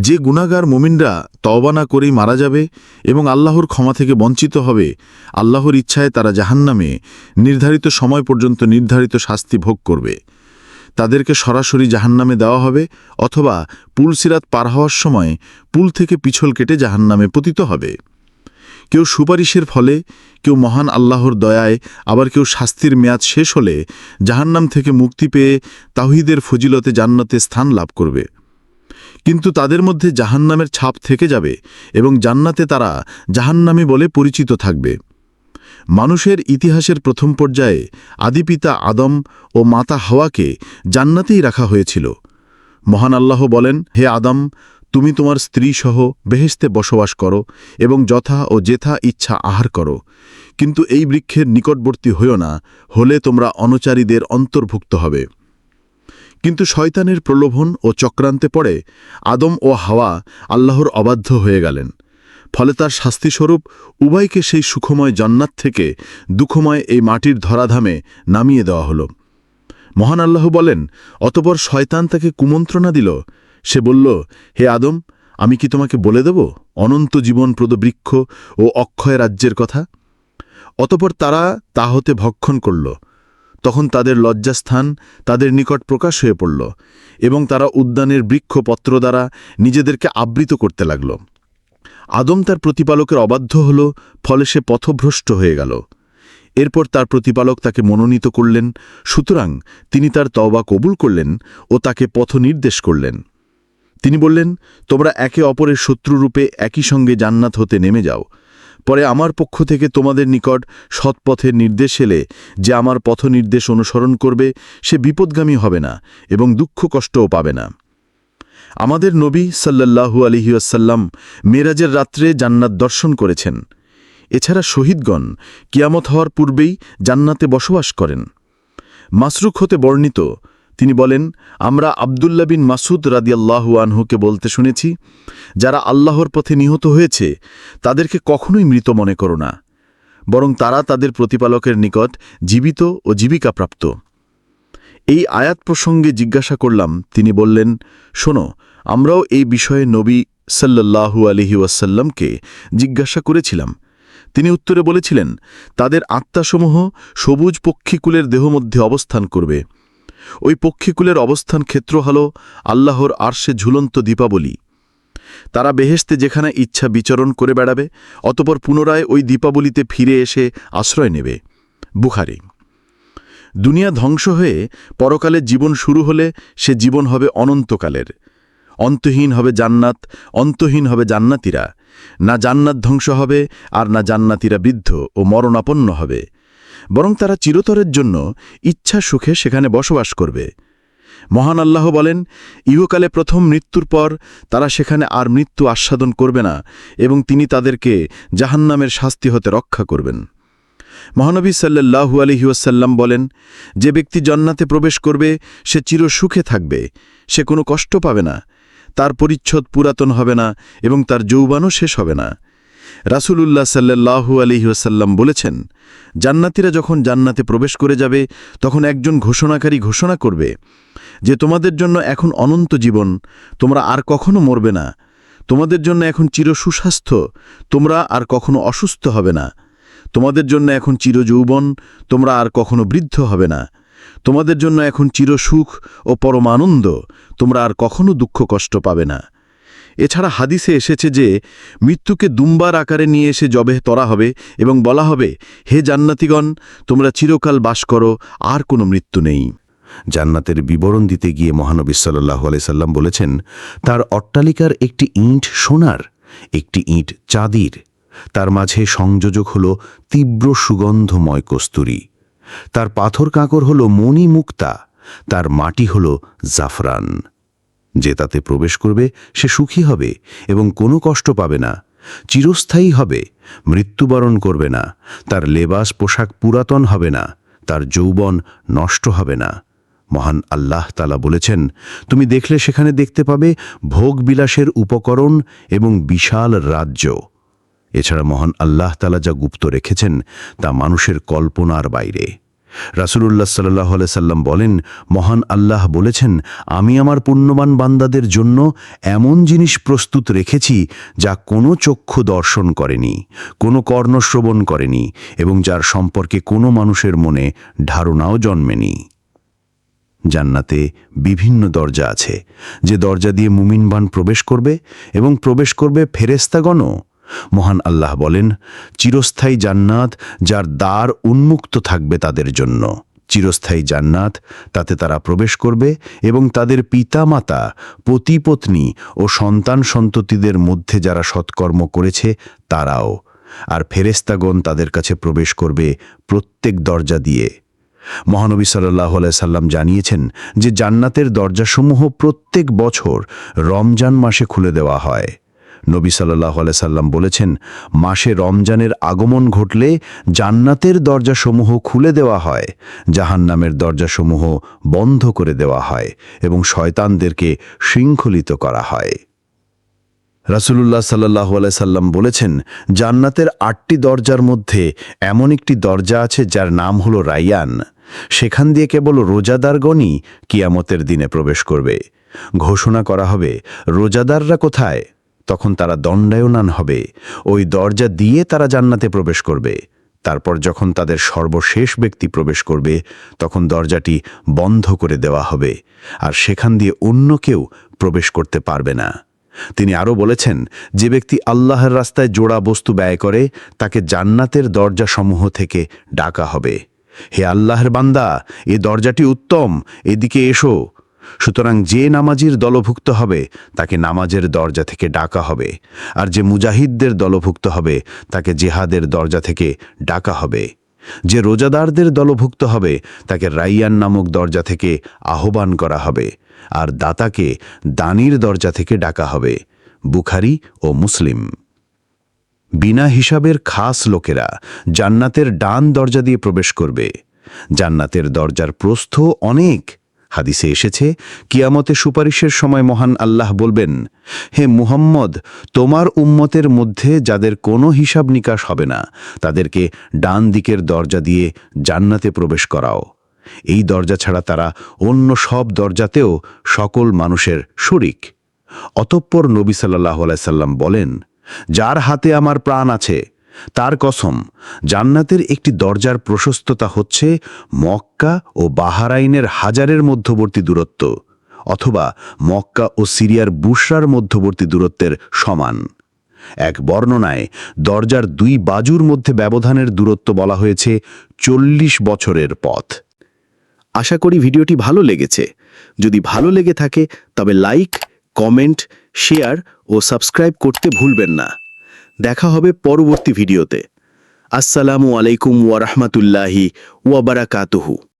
যে গুণাগার মোমিনরা তওবানা করেই মারা যাবে এবং আল্লাহর ক্ষমা থেকে বঞ্চিত হবে, আল্লাহর ইচ্ছায় তারা জাহান্নামে নির্ধারিত সময় পর্যন্ত নির্ধারিত শাস্তি ভোগ করবে। তাদেরকে সরাসরি জাহান্নামে দেওয়া হবে অথবা পুল সিরাত পার হওয়ার সময় পুল থেকে পিছল কেটে জাহান্নামে পতিত হবে। কেউ সুপারিশের ফলে, কেউ মহান আল্লাহর দয়ায়, আবার কেউ শাস্তির মেয়াদ শেষ হলে জাহান্নাম থেকে মুক্তি পেয়ে তাহিদের ফজিলতে জান্নাতে স্থান লাভ করবে। কিন্তু তাদের মধ্যে জাহান্নামের ছাপ থেকে যাবে এবং জান্নাতে তারা জাহান্নামী বলে পরিচিত থাকবে। মানুষের ইতিহাসের প্রথম পর্যায়ে আদিপিতা আদম ও মাতা হাওয়াকে জান্নাতেই রাখা হয়েছিল। মহান আল্লাহ বলেন, হে আদম, তুমি তোমার স্ত্রী সহ বেহেস্তে বসবাস করো এবং যথা ও জেথা ইচ্ছা আহার করো। কিন্তু এই বৃক্ষের নিকটবর্তী হইও না, হলে তোমরা অনুচারীদের অন্তর্ভুক্ত হবে। কিন্তু শয়তানের প্রলোভন ও চক্রান্তে পড়ে আদম ও হাওয়া আল্লাহর অবাধ্য হয়ে গেলেন। ফলে তার শাস্তিস্বরূপ উভয়কে সেই সুখময় জান্নাত থেকে দুঃখময় এই মাটির ধরাধামে নামিয়ে দেওয়া হল। মহান আল্লাহ বলেন, অতপর শয়তান তাকে কুমন্ত্রণা দিল। সে বলল, হে আদম, আমি কি তোমাকে বলে দেব অনন্ত জীবনপ্রদ বৃক্ষ ও অক্ষয় রাজ্যের কথা? অতপর তারা তা হতে ভক্ষণ করল। তখন তাদের লজ্জাস্থান তাদের নিকট প্রকাশ হয়ে পড়ল এবং তারা উদ্যানের বৃক্ষপত্র দ্বারা নিজেদেরকে আবৃত করতে লাগল। আদম তার প্রতিপালকের অবাধ্য হল, ফলে সে পথভ্রষ্ট হয়ে গেল। এরপর তার প্রতিপালক তাকে মনোনীত করলেন, সুতরাং তিনি তার তওবা কবুল করলেন ও তাকে পথ নির্দেশ করলেন। তিনি বললেন, তোমরা একে অপরের শত্রুরূপে একই সঙ্গে জান্নাত হতে নেমে যাও। পরে আমার পক্ষ থেকে তোমাদের নিকট সৎপথের নির্দেশ এলে যে আমার পথ নির্দেশ অনুসরণ করবে, সে বিপদগামী হবে না এবং দুঃখ কষ্টও পাবে না। আমাদের নবী সাল্লাল্লাহু আলহিউসাল্লাম মেরাজের রাত্রে জান্নাত দর্শন করেছেন। এছাড়া শহীদগণ কিয়ামত হওয়ার পূর্বেই জান্নাতে বসবাস করেন। মাসরুখ হতে বর্ণিত তিনি বলেন, আমরা আবদুল্লা বিন মাসুদ রাদিয়াল্লাহু আনহুকে বলতে শুনেছি, যারা আল্লাহর পথে নিহত হয়েছে, তাদেরকে কখনোই মৃত মনে করো না, বরং তারা তাদের প্রতিপালকের নিকট জীবিত ও জীবিকাপ্রাপ্ত। এই আয়াত প্রসঙ্গে জিজ্ঞাসা করলাম, তিনি বললেন, শোনো, আমরাও এই বিষয়ে নবী সাল্লাল্লাহু আলহি ওয়াসাল্লামকে জিজ্ঞাসা করেছিলাম। তিনি উত্তরে বলেছিলেন, তাদের আত্মাসমূহ সবুজ পক্ষীকুলের দেহ মধ্যে অবস্থান করবে। ওই পক্ষীকুলের অবস্থান ক্ষেত্র হল আল্লাহর আরশে ঝুলন্ত দীপাবলি। তারা বেহেস্তে যেখানে ইচ্ছা বিচরণ করে বেড়াবে, অতপর পুনরায় ওই দীপাবলিতে ফিরে এসে আশ্রয় নেবে। বুখারি। দুনিয়া ধ্বংস হয়ে পরকালে জীবন শুরু হলে সে জীবন হবে অনন্তকালের। অন্তহীন হবে জান্নাত, অন্তহীন হবে জান্নাতিরা। না জান্নাত ধ্বংস হবে আর না জান্নাতিরা বৃদ্ধ ও মরণাপন্ন হবে। বরং তারা চিরতরের জন্য ইচ্ছা সুখে সেখানে বসবাস করবে। মহান আল্লাহ বলেন, ইহকালে প্রথম মৃত্যুর পর তারা সেখানে আর মৃত্যু আস্বাদন করবে না এবং তিনি তাদেরকে জাহান্নামের শাস্তি হতে রক্ষা করবেন। মহানবী সাল্লাহু আলহিউসাল্লাম বলেন, যে ব্যক্তি জন্নাতে প্রবেশ করবে, সে চির সুখে থাকবে, সে কোনো কষ্ট পাবে না, তার পরিচ্ছদ পুরাতন হবে না এবং তার যৌবানও শেষ হবে না। রাসূলুল্লাহ সাল্লাহু আলহিউসাল্লাম বলেছেন, জান্নাতিরা যখন জান্নাতে প্রবেশ করে যাবে, তখন একজন ঘোষণাকারী ঘোষণা করবে যে তোমাদের জন্য এখন অনন্ত জীবন, তোমরা আর কখনো মরবে না। তোমাদের জন্য এখন চির সুস্বাস্থ্য, তোমরা আর কখনো অসুস্থ হবে না। তোমাদের জন্য এখন চির যৌবন, তোমরা আর কখনো বৃদ্ধ হবে না। তোমাদের জন্য এখন চির সুখ ও পরমানন্দ তোমরা আর কখনো দুঃখ কষ্ট পাবে না। এছাড়া হাদিসে এসেছে যে, মৃত্যুকে দুম্বার আকারে নিয়ে এসে জবে তরা হবে এবং বলা হবে, হে জান্নাতিগণ, তোমরা চিরকাল বাস করো, আর কোনো মৃত্যু নেই। জান্নাতের বিবরণ দিতে গিয়ে মহানবী সাল্লাহ আলাইসাল্লাম বলেছেন, তার অট্টালিকার একটি ইঁট সোনার, একটি ইঁট চাঁদির। তার মাঝে সংযোজক হল তীব্র সুগন্ধময় কস্তুরী। তার পাথর কাঁকর হল মণি মুক্তা তার মাটি হল জাফরান। যে তাতে প্রবেশ করবে, সে সুখী হবে এবং কোনো কষ্ট পাবে না, চিরস্থায়ী হবে, মৃত্যুবরণ করবে না, তার লেবাস পোশাক পুরাতন হবে না, তার যৌবন নষ্ট হবে না। মহান আল্লাহ তালা বলেছেন, তুমি দেখলে সেখানে দেখতে পাবে ভোগ বিলাসের উপকরণ এবং বিশাল রাজ্য। এছাড়া মহান আল্লাহ তালা যা গুপ্ত রেখেছেন, তা মানুষের কল্পনার বাইরে। রাসুলুল্লাহ সাল্লাহ সাল্লাম বলেন, মহান আল্লাহ বলেছেন, আমি আমার পুণ্যবান বান্দাদের জন্য এমন জিনিস প্রস্তুত রেখেছি যা কোনো চক্ষু দর্শন করেনি, কোনো কর্ণশ্রবণ করেনি এবং যার সম্পর্কে কোনো মানুষের মনে ধারণাও জন্মেনি। জান্নাতে বিভিন্ন দরজা আছে, যে দরজা দিয়ে মুমিনবান প্রবেশ করবে এবং প্রবেশ করবে ফেরেস্তাগণও মহান আল্লাহ বলেন, চিরস্থায়ী জান্নাত যার দ্বার উন্মুক্ত থাকবে তাদের জন্য। চিরস্থায়ী জান্নাত তাতে তারা প্রবেশ করবে এবং তাদের পিতামাতা, পতিপত্নী ও সন্তান সন্ততিদের মধ্যে যারা সৎকর্ম করেছে তারাও। আর ফেরেস্তাগণ তাদের কাছে প্রবেশ করবে প্রত্যেক দরজা দিয়ে। মহানবী সাল্লাহ সাল্লাম জানিয়েছেন যে জান্নাতের দরজাসমূহ প্রত্যেক বছর রমজান মাসে খুলে দেওয়া হয়। নবী সাল্লাহ সাল্লাম বলেছেন, মাসে রমজানের আগমন ঘটলে জান্নাতের দরজাসমূহ খুলে দেওয়া হয়, জাহান্নামের দরজাসমূহ বন্ধ করে দেওয়া হয় এবং শয়তানদেরকে শৃঙ্খলিত করা হয়। রাসুলুল্লাহ সাল্লাহ সাল্লাম বলেছেন, জান্নাতের আটটি দরজার মধ্যে এমন একটি দরজা আছে যার নাম হলো রাইয়ান। সেখান দিয়ে কেবল রোজাদারগণই কিয়ামতের দিনে প্রবেশ করবে। ঘোষণা করা হবে, রোজাদাররা কোথায়? তখন তারা দণ্ডায়নান হবে। ওই দরজা দিয়ে তারা জান্নাতে প্রবেশ করবে। তারপর যখন তাদের সর্বশেষ ব্যক্তি প্রবেশ করবে, তখন দরজাটি বন্ধ করে দেওয়া হবে আর সেখান দিয়ে অন্য কেউ প্রবেশ করতে পারবে না। তিনি আরও বলেছেন, যে ব্যক্তি আল্লাহর রাস্তায় জোড়া বস্তু ব্যয় করে, তাকে জান্নাতের দরজাসমূহ থেকে ডাকা হবে। হে আল্লাহর বান্দা, এ দরজাটি উত্তম, এদিকে এসো। সুতরাং যে নামাজির দলভুক্ত হবে, তাকে নামাজের দরজা থেকে ডাকা হবে, আর যে মুজাহিদদের দলভুক্ত হবে, তাকে জেহাদের দরজা থেকে ডাকা হবে। যে রোজাদারদের দলভুক্ত হবে, তাকে রাইয়ান নামক দরজা থেকে আহ্বান করা হবে, আর দাতাকে দানির দরজা থেকে ডাকা হবে, বুখারি ও মুসলিম। বিনা হিসাবের খাস লোকেরা জান্নাতের ডান দরজা দিয়ে প্রবেশ করবে। জান্নাতের দরজার প্রস্থ অনেক হাদিসে এসেছে, কিয়ামতে সুপারিশের সময় মহান আল্লাহ বলবেন, হে মুহাম্মদ, তোমার উম্মতের মধ্যে যাদের কোনো হিসাব নিকাশ হবে না, তাদেরকে ডান দিকের দরজা দিয়ে জান্নাতে প্রবেশ করাও। এই দরজা ছাড়া তারা অন্য সব দরজাতেও সকল মানুষের শরিক। অতঃপর নবী সাল্লাহ সাল্লাম বলেন, যার হাতে আমার প্রাণ আছে তার কসম, জান্নাতের একটি দরজার প্রশস্ততা হচ্ছে মক্কা ও বাহারাইনের হাজারের মধ্যবর্তী দূরত্ব, অথবা মক্কা ও সিরিয়ার বুশরার মধ্যবর্তী দূরত্বের সমান। এক বর্ণনায়, দরজার দুই বাজুর মধ্যে ব্যবধানের দূরত্ব বলা হয়েছে চল্লিশ বছরের পথ। আশা করি ভিডিওটি ভালো লেগেছে। যদি ভালো লেগে থাকে, তবে লাইক, কমেন্ট, শেয়ার ও সাবস্ক্রাইব করতে ভুলবেন না। দেখা হবে পরবর্তী ভিডিওতে। আসসালামু আলাইকুম ওয়ারহমতুল্লাহি ওয়াবারাকাতুহু